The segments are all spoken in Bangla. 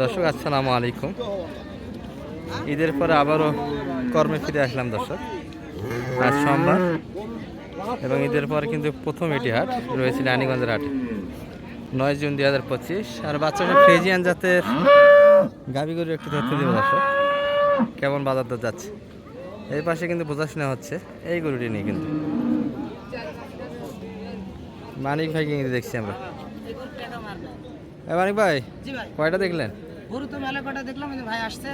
দর্শক, আসসালামু আলাইকুম। ঈদের পরে আবারও কর্মে ফিরে আসলাম, দর্শক। আজ সোমবার এবং ঈদের পরে কিন্তু প্রথম এটি হাট রয়েছে রানীগঞ্জের হাট। নয় জুন দুই হাজার পঁচিশ। আর বাচ্চাটা ফ্রেজিয়ান জাতের গাবি গরু একটু ধরতে দেবো, দর্শক। কেমন বাজার দর যাচ্ছে? এই পাশে কিন্তু বোঝাশোনা হচ্ছে, এই গরুটি নিয়ে কিন্তু। মানিক ভাই কিন্তু দেখছি আমরা। মানিক ভাই কয়টা দেখলেন? গরু তো মেলা কটা দেখলাম ভাই আসছে।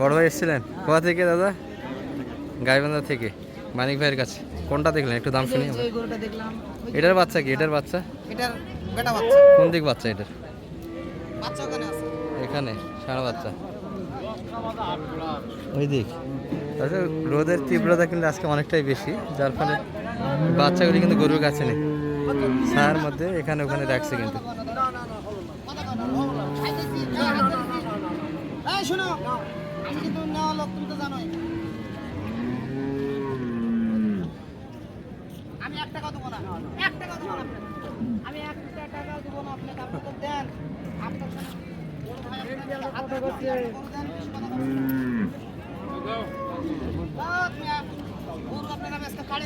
বড় ভাই এসেছিলেন? কোথা থেকে দাদা? গাইবান্ধা থেকে। মানিক ভাইয়ের কাছে। কোনটা দেখলেন? একটু দাম শুনি এটার বাচ্চা কি? এটার বাচ্চা? এটার বেটা বাচ্চা। কোন দিক বাচ্চা এটার? বাচ্চা ওখানে আছে। এখানে সারা বাচ্চা। ওই দিক। আসলে রোদের তীব্রতা কিন্তু আজকে অনেকটাই বেশি যার ফলে বাচ্চাগুলি কিন্তু গরুর কাছে নেই। ছায়ার মধ্যে এখানে ওখানে রাখছে কিন্তু। শোনো। আমি কিন্তু নেওয়া লোক তুমি তো জানোই। আমি এক টাকা দেবো না এক টাকা দেবো না। আমি একটা টাকা দেবো না আপনাকে। আপনি তো দেন। আপনার আপনার আমি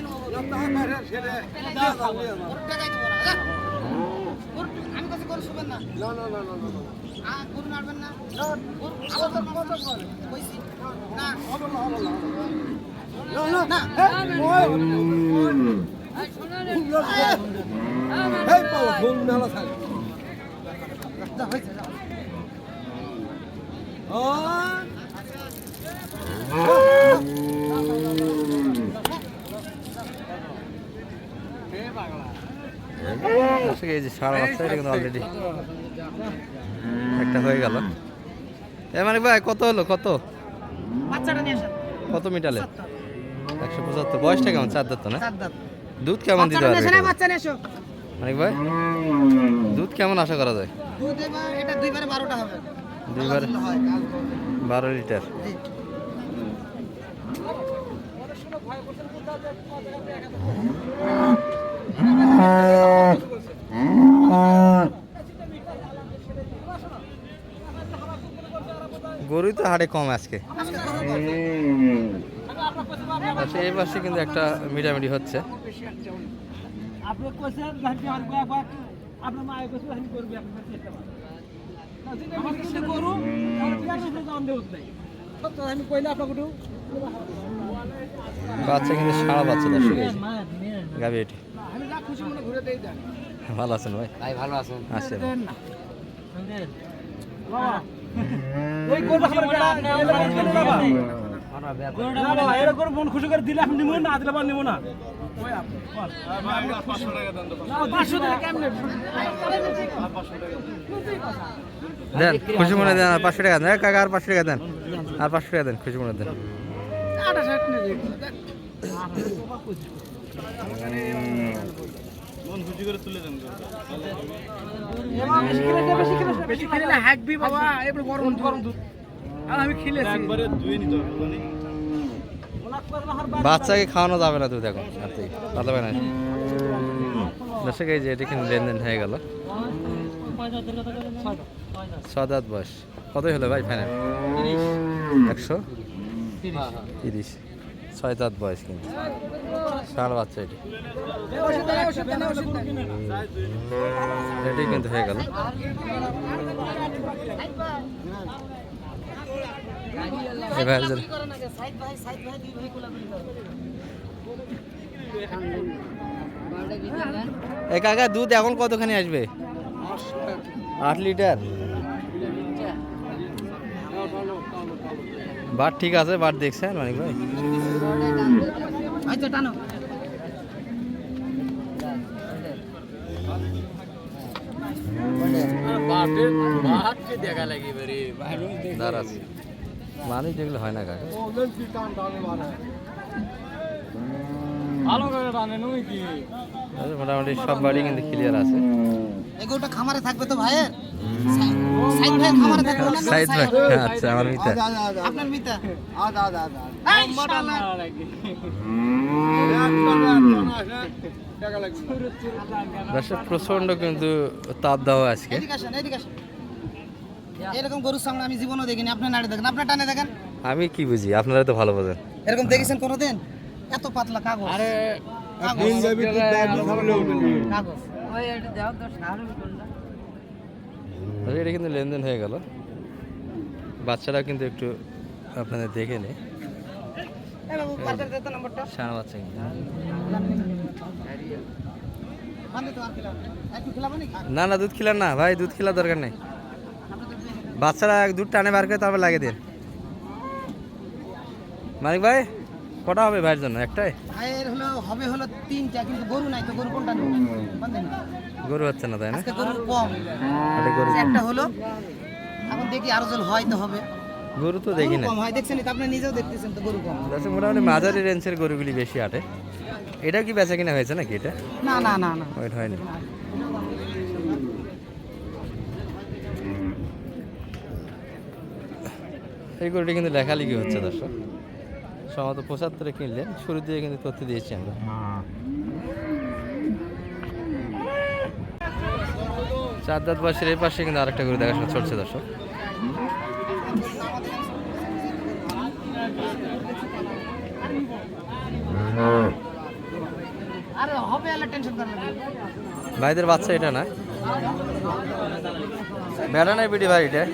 নেব টাকাই দেবো না, কাছে গরু শুবেন না আ, গরু মারবেন না আবার কত করে? কইছি। না না এই শোনেন রে। যা, হয়েছে, যা। দর্শক এই যে সারা বাচ্চা এটা কিন্তু অলরেডি একটা হয়ে গেল। এ মানিক ভাই কত হলো? কত? কত মিটালে? একশো পঁচাত্তর। বয়সটা কেমন? চার দাঁত তো না? দুধ কেমন দিতে পারবে। মানিক ভাই দুধ কেমন আশা করা যায়? দুইবার বারো লিটার। হাড়ে কম আজকে। আচ্ছা এই পাশে কিন্তু একটা মিটামিটি হচ্ছে। বাচ্চা কিন্তু সারা বাচ্চা দর্শক গাবি এটি। ভালো আছেন ভাই? ভাই ভালো আছেন। আছেন বাবা ওই গরুটা মন খুশি করে দিলে আপনি নিমু না দিলে বা নিমু না। ওই আপনি বল না 500 টাকা কেমনে? দেন খুশি মনে দেন আর পাঁচশো টাকা দেন। কাকা আর পাঁচশো টাকা দেন আর পাঁচশো টাকা দেন খুশি মনে দেন। আটা বাচ্চাকে খাওয়ানো যাবে না দুধ এখন আর ভালো হবে না। দর্শক এই যে এটি কিন্তু লেনদেন হয়ে গেল। ছ বয়স। কতই হলো ভাই ফাইনাল একশো তিরিশ। ছয় দাঁত বয়স কিন্তু। সার বাচ্চা এটি। এটি কিন্তু হয়ে গেল। যদি- আগে দুধ এখন কতখানি আসবে? আট লিটার? বাট ঠিক আছে বাট দেখছেন মানিক ভাই। দাঁড় মানুষ দেখলে হয় না কাকা? মোটামুটি সব বাড়ি কিন্তু ক্লিয়ার আছে। খামারে থাকবে তো ভাইয়ের? সাইদ ভাই ভাই আচ্ছা আমার মিতা। আপনার মিতা? এই শালা। দর্শক প্রচণ্ড কিন্তু তাপ দেওয়া আজকে। এদিকে আসেন এদিকে আসেন। এরকম গরুর সামনে আমি জীবনও দেখিনি। আপনার নাড়ে দেখেন। আপনার টানে দেখেন। আমি কি বুঝি? আপনারা তো ভালো বোঝেন। এরকম দেখেছেন কোনোদিন? এত পাতলা কাগজ। আরে কাগজ। এটা কিন্তু লেনদেন হয়ে গেল। বাচ্চারা কিন্তু একটু আপনাদের দেখে নে এই বাবু বাচ্চার দে তো নম্বরটা সারা বাচ্চা কিন্তু। বান্ধে তো আর খেলাম একটু খেলাবো নাকি না না দুধ খিলার না ভাই দুধ খিলার দরকার নেই। বাচ্চারা এক দুধ টানে বার করে তারপর লাগে দিন মানিক ভাই কটা হবে ভাইয়ের জন্য? একটাই? ভাইয়ের হলো হবে হলো তিনটা কিন্তু গরু নাই তো গরু কোনটা গরু হচ্ছে না তাই না? আজকে গরু কম। এটা গরু একটা হলো এখন দেখি আরও জল হয় তো হবে। গরু তো দেখি না কম হয় দেখছেন তো আপনি নিজেও দেখতেছেন তো গরু কম। আচ্ছা মোটামুটি মাঝারি রেঞ্জের গরুগুলি বেশি আটে। এটা কি বেচা কিনা হয়েছে নাকি এটা? না না না না। ওইটা হয়নি। এই গরুটি কিন্তু লেখালেখি হচ্ছে দর্শক। সম্ভবত পঁচাত্তরে কিনলেন শুরু দিয়ে কিন্তু তথ্য দিয়েছি আমরা। চার দাঁত বয়সের এই পাশে কিন্তু আরেকটা গরু দেখাশোনা চলছে, দর্শক। ভাইদের বাচ্চা এটা না? বেড়া নাই বিটি ভাই এটা ভাই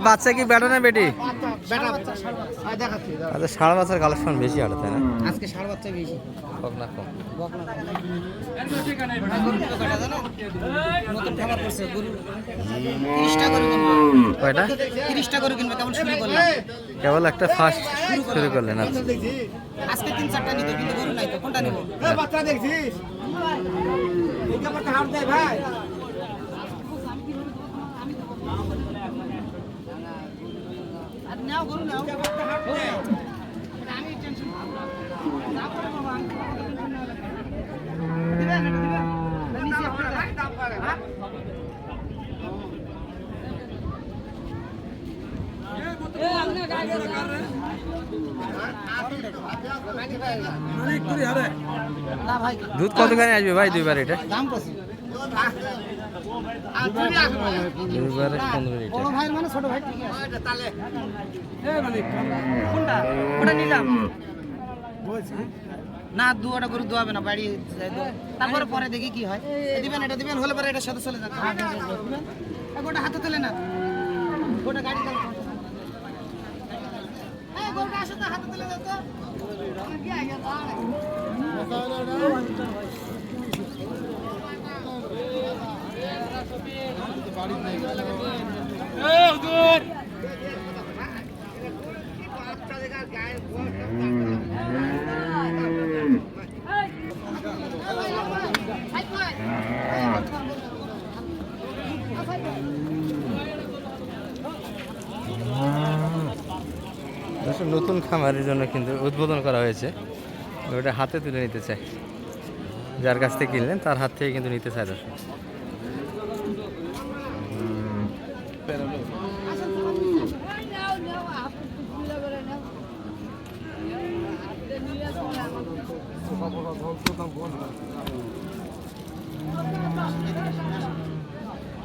বাচ্চা কি বেড়া না বেটি? বেটা আচ্ছা সাড়ে বাচ্চার কালেকশন বেশি আটে তাই না? আজকে ষাড় বাচ্চা বেশি। না কম ভাই, কেবল একটা ফার্স্ট শুরু করলেন আচ্ছা। আজকে তিন চারটা নিত কিন্তু গরু নাই তো কোনটা নেব? আর নাও গরু নাও আমি টেনশন না করে বাবা আমি টেনশন না দিবেন এটা দিবেন না নিচে আপনি দেন। হ্যাঁ? না ভাই দুধ কতখানি আসবে ভাই দুইবার এটা? দাম কত? দুইবারে পনেরো লিটার। বড় ভাইয়ের মানে ছোট ভাই ঠিকই আছে। কোনটা? ওটা নিলাম? না দুয়াটা গরু দোয়াবে না বাড়ি যাই তারপরে পরে দেখি কি হয়। দিবেন এটা দিবেন হলে পরে এটা সাথে চলে যাবে। দিবেন? গোটা হাতে তুলে না গোটা গাড়ি গরুটা আসো তো, হাতে তুলে দাও তো। কি আগে দাঁড়ায়। দর্শক, নতুন খামারের জন্য কিন্তু উদ্বোধন করা হয়েছে। ওটা হাতে তুলে নিতে চায় যার কাছ থেকে কিনলেন, তার হাত থেকে কিন্তু নিতে চায় দর্শক।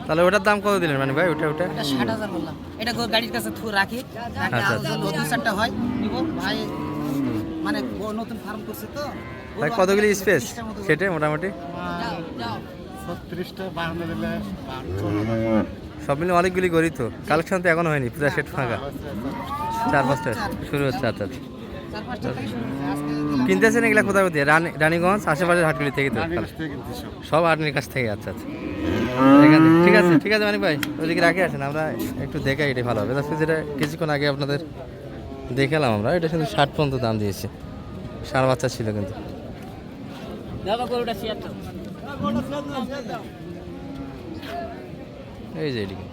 তাহলে ওটার দাম কত দিলেন মানে ভাই? ওটা ওটা এটা ষাট হাজার বললাম। এটা গাড়ির কাছে থু রাখি। রাখলে আচ্ছা, চারটা হয় নিব। ভাই মানে নতুন ফার্ম করছে তো। ভাই কতগুলি স্পেস 30 সেটে মোটামুটি? সব মিলে অনেকগুলি গড়ি তো। কালেকশন তো এখনও হয়নি পূজা সেট ফাঁকা। চার পাঁচটা। শুরু হচ্ছে আচ্ছা কিনতেছেন এগুলা কোথায় কোথায় রানী রানীগঞ্জ আশেপাশের হাটগুলি থেকে তো? সব হাটনির কাছ থেকে আচ্ছা আচ্ছা। ঠিক আছে ঠিক আছে মানে ভাই ওদিকে রাখে আসেন আমরা একটু দেখাই এটাই ভালো হবে। তারপরে যেটা কিছুক্ষণ আগে আপনাদের দেখালাম আমরা এটা কিন্তু ষাট পর্যন্ত দাম দিয়েছে। ষাঁড় বাচ্চা ছিল কিন্তু। এই যে এদিকে।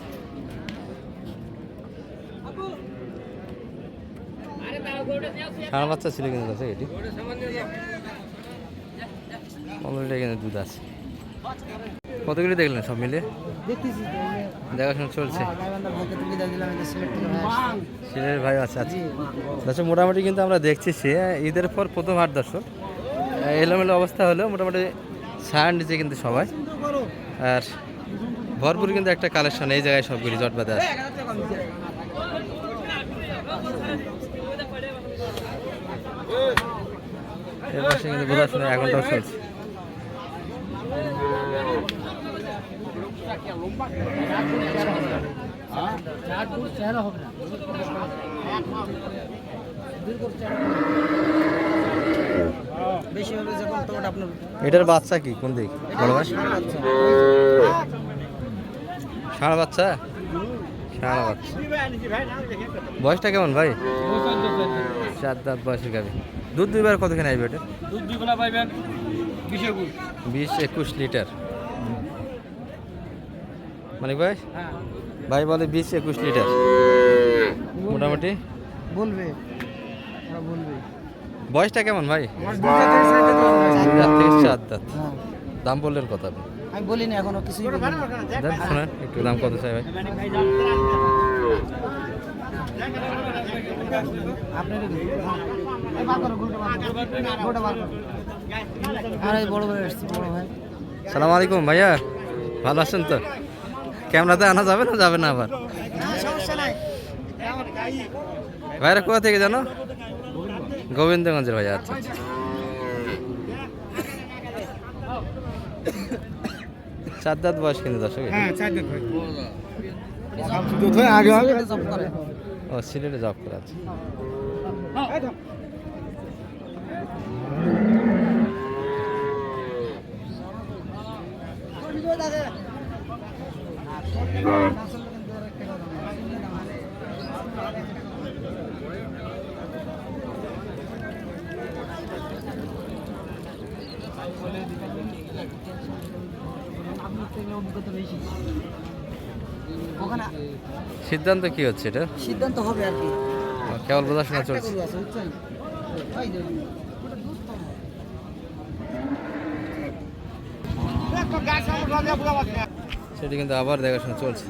ষাঁড় বাচ্চা ছিল কিন্তু আছে এটি লিটার কিন্তু দুধ আছে। কতগুলি দেখলেন সব মিলে দেখাশোনা চলছে। হ্যাঁ। সিলের ভাই আছে জি। দর্শক মোটামুটি কিন্তু আমরা দেখছি সে ঈদের পর প্রথম হাট দর্শক। এলোমেলো অবস্থা হলেও মোটামুটি ছায়ার নিচে কিন্তু সবাই। আর ভরপুর কিন্তু একটা কালেকশন এই জায়গায় সবগুলি জট বাঁধা আছে। এর পাশে কিন্তু বোঝাশোনা এখনটাও চলছে। এটার বাচ্চা কি? কোন দিক? বড় ষাঁড় বাচ্চা। ষাঁড় বাচ্চা ষাঁড় বাচ্চা বয়সটা কেমন ভাই? চার দাঁত বয়সের গাবি দুধ দুইবার কতখানি আসবে এটা দুধ দুই বেলা পাইবেন বিশ একুশ লিটার। মানে ভাই? হ্যাঁ। ভাই বলে বিশ একুশ লিটার। মোটামুটি? বলবে। বলবে। বয়সটা কেমন ভাই? চার দাঁত হ্যাঁ। দাম বললেন কথা আপনি। আমি বলিনি এখনও কিছুই শোনেন একটু দাম কত চাই ভাই। সালাম আলাইকুম ভাইয়া। ভালো আছেন তো? ক্যামেরাতে আনা যাবে না যাবে না আবার? সমস্যা ভাইরা কোথা থেকে জানো? গোবিন্দগঞ্জের ভাইয়া আচ্ছা আচ্ছা। চার দাঁত বয়স কিন্তু দর্শক এটা। সিলেটে job করে। ও সিলেটে জব করা আছে থেকে অভিজ্ঞতা বেশি। ওখানে সিদ্ধান্ত কি হচ্ছে এটা? সিদ্ধান্ত হবে আর কি। কেবল প্রদর্শনা একটা চলছে। সেটি কিন্তু আবার দেখাশোনা চলছে।